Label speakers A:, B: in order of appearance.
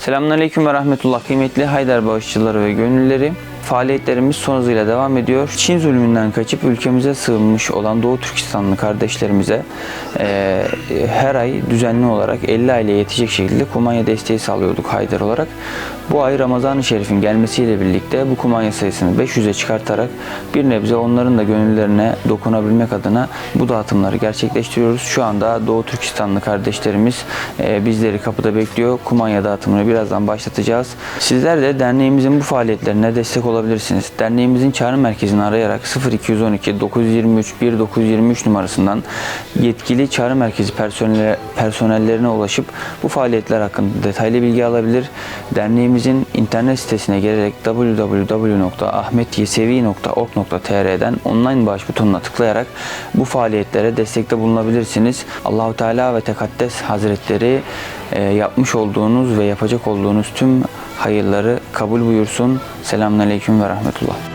A: Selamünaleyküm ve rahmetullah kıymetli Haydar bağışçıları ve gönülleri. Faaliyetlerimiz son hızıyla devam ediyor. Çin zulmünden kaçıp ülkemize sığınmış olan Doğu Türkistanlı kardeşlerimize eee, her ay düzenli olarak 50 aileye yetecek şekilde kumanya desteği sağlıyorduk Haydar olarak. Bu ay Ramazan-ı Şerif'in gelmesiyle birlikte bu kumanya sayısını 500'e çıkartarak bir nebze onların da gönüllerine dokunabilmek adına bu dağıtımları gerçekleştiriyoruz. Şu anda Doğu Türkistanlı kardeşlerimiz eee, bizleri kapıda bekliyor. Kumanya dağıtımını birazdan başlatacağız. Sizler de derneğimizin bu faaliyetlerine destek olabilirsiniz. Derneğimizin çağrı merkezini arayarak 0212 923 1923 numarasından yetkili çağrı merkezi personel, personellerine ulaşıp bu faaliyetler hakkında detaylı bilgi alabilir. Derneğimizin internet sitesine gelerek www.ahmetyesevi.org.tr'den online bağış butonuna tıklayarak bu faaliyetlere destekte bulunabilirsiniz. Allahu Teala ve Tekaddes Hazretleri e, yapmış olduğunuz ve yapacak olduğunuz tüm hayırları kabul buyursun. Selamünaleyküm ዐለይኩም ወረህመቱላህ